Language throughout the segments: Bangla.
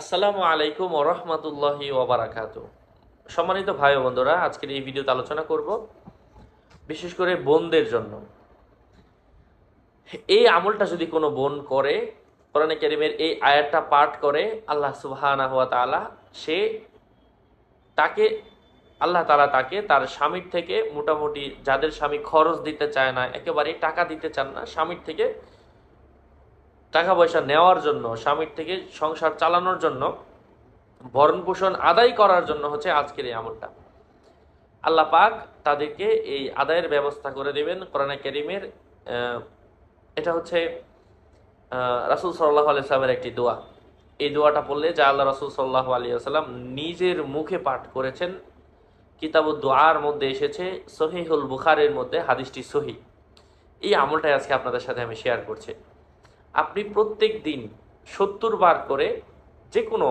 আসসালামু আলাইকুম ওরহমতুল্লাহি ওবারাকাতু সম্মানিত ভাই বন্ধুরা, আজকের এই ভিডিওতে আলোচনা করব বিশেষ করে বোনদের জন্য। এই আমলটা যদি কোনো বোন করে, কোরআনে কারিমের এই আয়াতটা পাঠ করে, আল্লাহ সুবহানাহু ওয়া তাআলা, সে তাকে, আল্লাহ তাআলা তাকে তার স্বামীর থেকে মোটামুটি যাদের স্বামী খরচ দিতে চায় না একেবারে টাকা দিতে চান না, স্বামীর থেকে টাকা পয়সা নেওয়ার জন্য, স্বামীর থেকে সংসার চালানোর জন্য ভরণ পোষণ আদায় করার জন্য হচ্ছে আজকের এই আমলটা। আল্লাহ পাক তাদেরকে এই আদায়ের ব্যবস্থা করে দেবেন কোরআনে কেরিমের এটা হচ্ছে রাসুল সাল্লাহ আলিয়াল্লামের একটি দোয়া। এই দোয়াটা পড়লে যা আল্লাহ রাসুল সাল্লাহ আলিয়াল্লাম নিজের মুখে পাঠ করেছেন কিতাব দোয়ার মধ্যে এসেছে, সহিহুল বুখারের মধ্যে, হাদিসটি সহি। এই আমলটাই আজকে আপনাদের সাথে আমি শেয়ার করছি। আপনি প্রত্যেক দিন সত্তর বার করে যে কোনো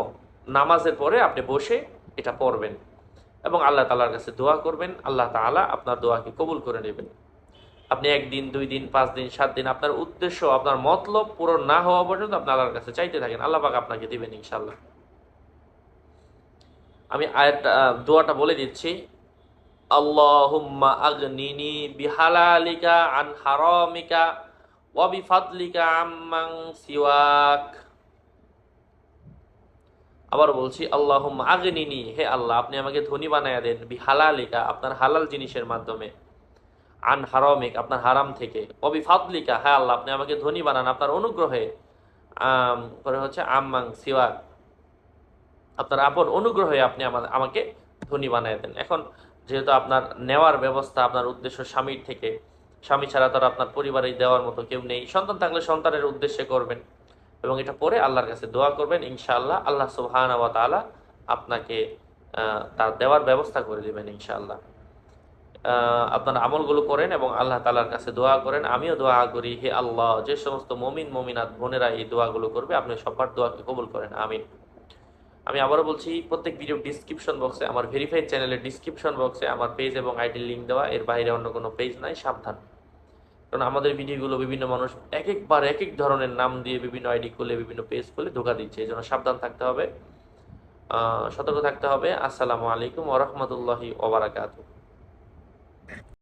নামাজের পরে আপনি বসে এটা পড়বেন এবং আল্লাহ তালার কাছে দোয়া করবেন। আল্লাহ তাআলা আপনার দোয়াকে কবুল করে নেবেন। আপনি একদিন, দুই দিন, পাঁচ দিন, সাত দিন আপনার উদ্দেশ্য, আপনার মতলব পূরণ না হওয়া পর্যন্ত আপনি আল্লাহর কাছে চাইতে থাকেন। আল্লাহ পাক আপনাকে দিবেন ইনশাল্লাহ আমি আয়াতটা, দোয়াটা বলে দিচ্ছি। আল্লাহুম্মা আগনিনি বিহালালিকা আন হারামিকা সিওয়াক আবার বলছি আল্লাহুম্মা আগনিনি। হে আল্লাহ আপনি আমাকে ধনী বানায়া দেন বিহালালিকা আপনার হালাল জিনিসের মাধ্যমে। আন হারামিক আপনার হারাম থেকে। অবি ফাদলিকা হ্যাঁ আল্লাহ আপনি আমাকে ধনী বানান আপনার অনুগ্রহে। আম, পরে হচ্ছে আম্মাং সিওয়াক। আপনার আপন অনুগ্রহে আপনি আমাকে ধনী বানায় দেন। এখন যেহেতু আপনার নেওয়ার ব্যবস্থা আপনার উদ্দেশ্য স্বামীর থেকে স্বামী ছাড়া তো আর আপনার পরিবারে দেওয়ার মতো কেউ নেই। সন্তান থাকলে সন্তানের উদ্দেশ্যে করবেন এবং এটা পরে আল্লাহর কাছে দোয়া করবেন, ইনশাআল্লাহ। আল্লাহ সুবহানাহু ওয়া তাআলা আপনাকে তার দেওয়ার ব্যবস্থা করে দেবেন, ইনশাআল্লাহ। আপনার আমলগুলো করেন এবং আল্লাহ তালার কাছে দোয়া করেন। আমিও দোয়া করি, হে আল্লাহ, যে সমস্ত মমিন, মমিনাত বোনেরা এই দোয়াগুলো করবে, আপনি সবার দোয়াকে কবুল করেন, আমিন। আমি আবারও বলছি, প্রত্যেক ভিডিও ডিসক্রিপশন বক্সে আমার ভেরিফাইড চ্যানেলের ডিসক্রিপশন বক্সে আমার পেজ এবং আইডির লিঙ্ক দেওয়া, এর বাইরে অন্য কোনো পেজ নাই, সাবধান। কারণ আমাদের ভিডিওগুলো বিভিন্ন মানুষ এক একবার এক এক ধরনের নাম দিয়ে বিভিন্ন আইডি খুলে, বিভিন্ন পেজ খুলে ধোকা দিচ্ছে। এই জন্য সাবধান থাকতে হবে। সতর্ক থাকতে হবে। আসসালামু আলাইকুম ওরহমতুল্লাহি ওবরাকাতু